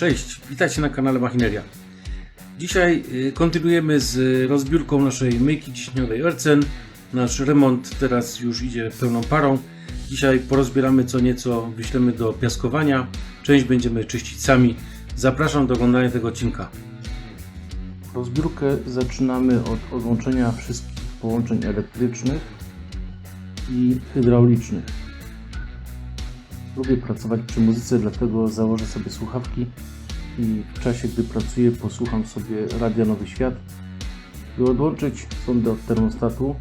Cześć, witajcie na kanale Machineria. Dzisiaj y, kontynuujemy z rozbiórką naszej myjki ciśniowej Ercen. Nasz remont teraz już idzie pełną parą. Dzisiaj porozbieramy co nieco, wyślemy do piaskowania. Część będziemy czyścić sami. Zapraszam do oglądania tego odcinka. Rozbiórkę zaczynamy od odłączenia wszystkich połączeń elektrycznych i hydraulicznych. Lubię pracować przy muzyce, dlatego założę sobie słuchawki i w czasie, gdy pracuję, posłucham sobie Radia Nowy Świat. By odłączyć sondę od termostatu,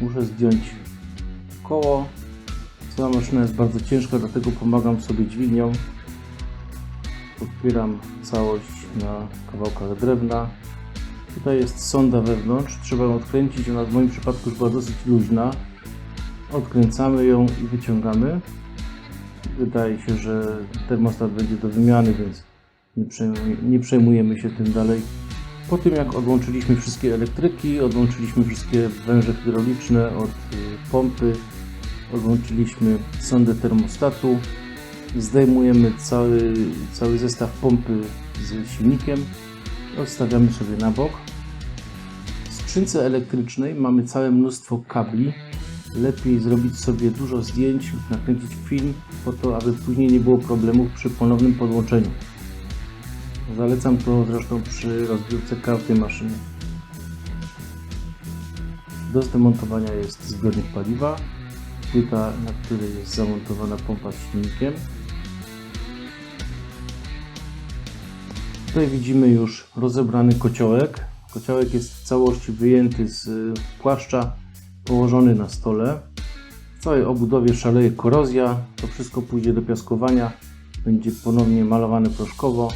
muszę zdjąć koło. Cała maszyna jest bardzo ciężka, dlatego pomagam sobie dźwignią. Podpieram całość na kawałkach drewna. Tutaj jest sonda wewnątrz, trzeba ją odkręcić. Ona w moim przypadku już była dosyć luźna. Odkręcamy ją i wyciągamy. Wydaje się, że termostat będzie do wymiany, więc nie, nie przejmujemy się tym dalej. Po tym jak odłączyliśmy wszystkie elektryki, odłączyliśmy wszystkie węże hydrauliczne od y, pompy, odłączyliśmy sondę termostatu, zdejmujemy cały, cały zestaw pompy z silnikiem odstawiamy sobie na bok. W skrzynce elektrycznej mamy całe mnóstwo kabli, lepiej zrobić sobie dużo zdjęć, nakręcić film, po to, aby później nie było problemów przy ponownym podłączeniu. Zalecam to zresztą przy rozbiórce karty maszyny. Do zdemontowania jest zbiornik paliwa, płyta, na której jest zamontowana pompa z silnikiem. Tutaj widzimy już rozebrany kociołek. Kociołek jest w całości wyjęty z płaszcza położony na stole. W całej obudowie szaleje korozja. To wszystko pójdzie do piaskowania. Będzie ponownie malowane proszkowo.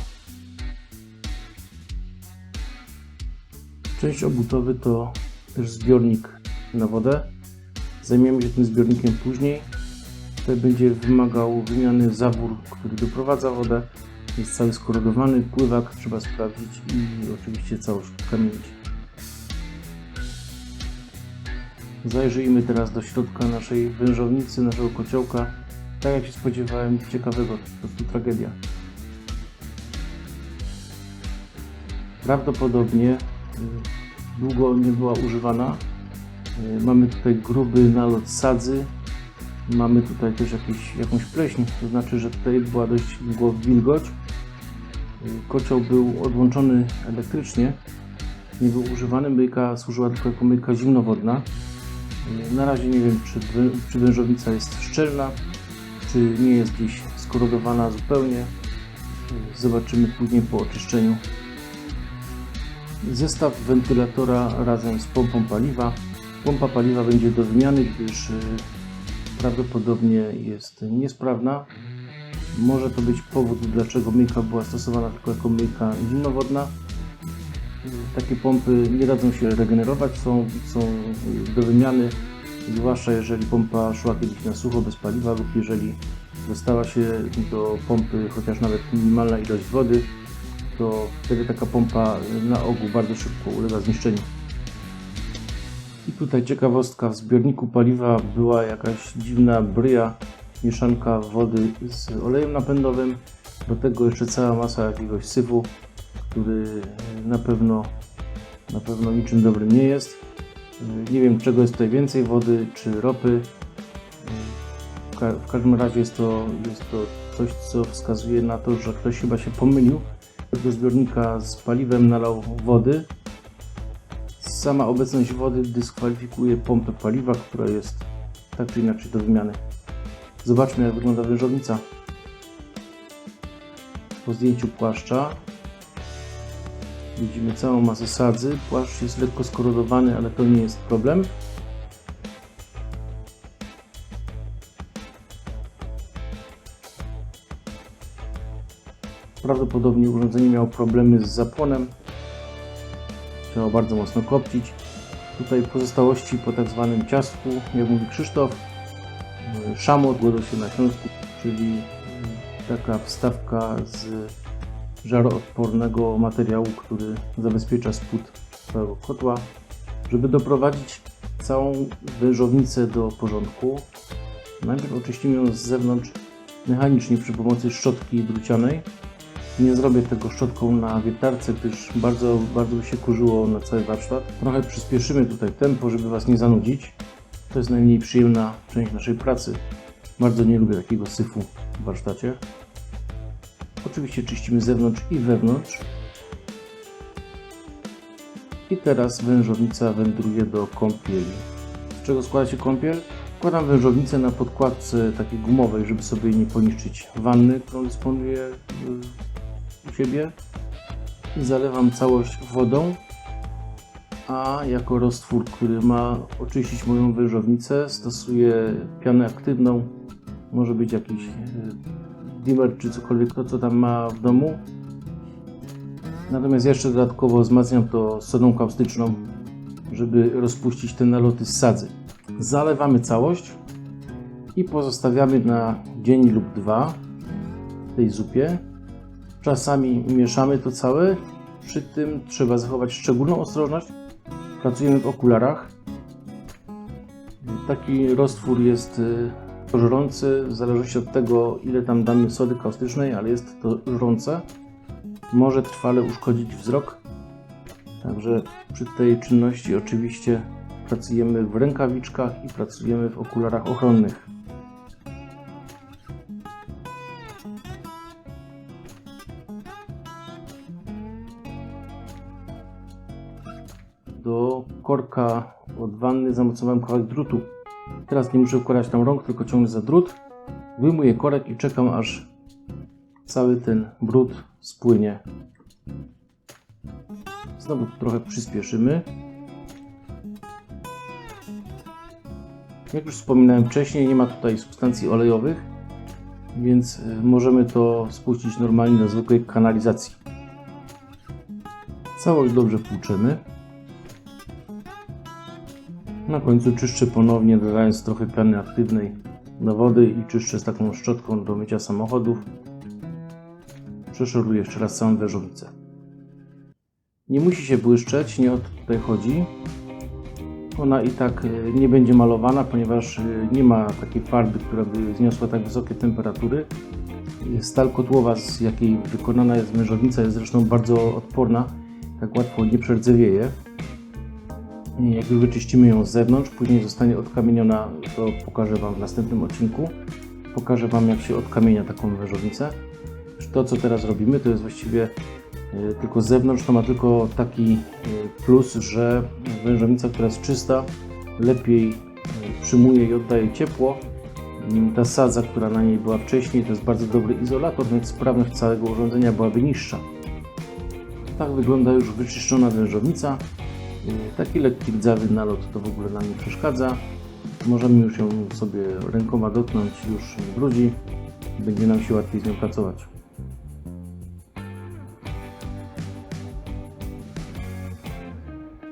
Część obudowy to też zbiornik na wodę. Zajmiemy się tym zbiornikiem później. Tutaj będzie wymagał wymiany zawór, który doprowadza wodę. Jest cały skorodowany, pływak trzeba sprawdzić i oczywiście całość kamienić. Zajrzyjmy teraz do środka naszej wężownicy, naszego kociołka. Tak jak się spodziewałem, ciekawego, po prostu tragedia. Prawdopodobnie długo nie była używana. Y, Mamy tutaj gruby nalot sadzy. Mamy tutaj też jakiś, jakąś pleśń, to znaczy, że tutaj była dość długo wilgoć. Y, Kocioł był odłączony elektrycznie, nie był używany. Myjka służyła tylko jako myjka zimnowodna. Na razie nie wiem, czy, czy wężownica jest szczelna, czy nie jest gdzieś skorodowana zupełnie. Zobaczymy później po oczyszczeniu. Zestaw wentylatora razem z pompą paliwa. Pompa paliwa będzie do wymiany, gdyż y, prawdopodobnie jest niesprawna. Może to być powód, dlaczego myjka była stosowana tylko jako myjka zimnowodna. Takie pompy nie dadzą się regenerować, są, są do wymiany, zwłaszcza jeżeli pompa szła kiedyś na sucho bez paliwa lub jeżeli dostała się do pompy chociaż nawet minimalna ilość wody, to wtedy taka pompa na ogół bardzo szybko ulega zniszczeniu. I tutaj ciekawostka, w zbiorniku paliwa była jakaś dziwna bryja, mieszanka wody z olejem napędowym, do tego jeszcze cała masa jakiegoś syfu, który na pewno, na pewno niczym dobrym nie jest. Nie wiem czego jest tutaj więcej, wody czy ropy. W, ka- w każdym razie jest to, jest to coś, co wskazuje na to, że ktoś chyba się pomylił. Do zbiornika z paliwem nalał wody. Sama obecność wody dyskwalifikuje pompę paliwa, która jest tak czy inaczej do wymiany. Zobaczmy jak wygląda wężownica. Po zdjęciu płaszcza Widzimy całą masę sadzy. Płaszcz jest lekko skorodowany, ale to nie jest problem. Prawdopodobnie urządzenie miało problemy z zapłonem. Trzeba bardzo mocno kopcić. Tutaj pozostałości po tak zwanym ciastku, jak mówi Krzysztof, yy, szamot, głodo się na Śląsku, czyli yy, taka wstawka z żaroodpornego materiału, który zabezpiecza spód całego kotła. Żeby doprowadzić całą wężownicę do porządku, najpierw oczyścimy ją z zewnątrz mechanicznie przy pomocy szczotki drucianej. Nie zrobię tego szczotką na wiertarce, gdyż bardzo, bardzo się kurzyło na cały warsztat. Trochę przyspieszymy tutaj tempo, żeby Was nie zanudzić. To jest najmniej przyjemna część naszej pracy. Bardzo nie lubię takiego syfu w warsztacie. Oczywiście czyścimy zewnątrz i wewnątrz. I teraz wężownica wędruje do kąpieli. Z czego składa się kąpiel? Wkładam wężownicę na podkładce takiej gumowej, żeby sobie nie poniszczyć wanny, którą dysponuję y, siebie. I zalewam całość wodą. A jako roztwór, który ma oczyścić moją wężownicę, stosuję pianę aktywną. Może być jakiś y, dimmer czy cokolwiek to, co tam ma w domu. Natomiast jeszcze dodatkowo wzmacniam to sodą kaustyczną, żeby rozpuścić te naloty z sadzy. Zalewamy całość i pozostawiamy na dzień lub dwa w tej zupie. Czasami mieszamy to całe. Przy tym trzeba zachować szczególną ostrożność. Pracujemy w okularach. Taki roztwór jest y, żrący, w zależności od tego, ile tam damy sody kaustycznej, ale jest to żrące. Może trwale uszkodzić wzrok. Także przy tej czynności oczywiście pracujemy w rękawiczkach i pracujemy w okularach ochronnych. Do korka od wanny zamocowałem kawałek drutu. Teraz nie muszę wkładać tam rąk, tylko ciągnę za drut. Wyjmuję korek i czekam aż cały ten brud spłynie. Znowu trochę przyspieszymy. Jak już wspominałem wcześniej, nie ma tutaj substancji olejowych, więc y, możemy to spuścić normalnie do zwykłej kanalizacji. Całość dobrze płuczemy. Na końcu czyszczę ponownie, dodając trochę piany aktywnej do wody i czyszczę z taką szczotką do mycia samochodów. Przeszoruję jeszcze raz całą wężownicę. Nie musi się błyszczeć, nie o to tutaj chodzi. Ona i tak y, nie będzie malowana, ponieważ y, nie ma takiej farby, która by zniosła tak wysokie temperatury. Stal kotłowa, z jakiej wykonana jest wężownica, jest zresztą bardzo odporna, tak łatwo nie przerdzewieje. I Jak już wyczyścimy ją z zewnątrz, później zostanie odkamieniona, to pokażę Wam w następnym odcinku. Pokażę Wam, jak się odkamienia taką wężownicę. To, co teraz robimy, to jest właściwie y, tylko z zewnątrz, to ma tylko taki y, plus, że wężownica, która jest czysta, lepiej y, przyjmuje i oddaje ciepło. Mm, Ta sadza, która na niej była wcześniej, to jest bardzo dobry izolator, więc sprawność całego urządzenia byłaby niższa. Tak wygląda już wyczyszczona wężownica. Y, Taki lekki rdzawy nalot to w ogóle nam nie przeszkadza. Możemy już ją sobie rękoma dotknąć, już nie brudzi. Będzie nam się łatwiej z nią pracować.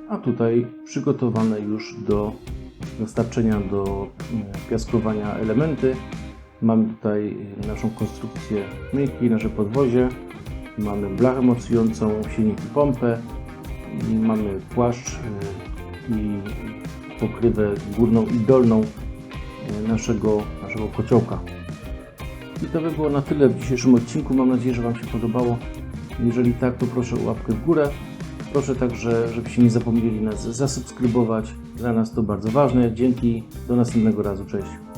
A tutaj przygotowane już do dostarczenia do mm, piaskowania elementy. Mamy tutaj naszą konstrukcję myjki, nasze podwozie. Mamy blachę mocującą, silnik i pompę. Mamy płaszcz y, i pokrywę górną i dolną y, naszego, naszego kociołka. I to by było na tyle w dzisiejszym odcinku. Mam nadzieję, że Wam się podobało. Jeżeli tak, to proszę o łapkę w górę. Proszę także, żebyście nie zapomnieli nas zasubskrybować. Dla nas to bardzo ważne. Dzięki. Do następnego razu. Cześć.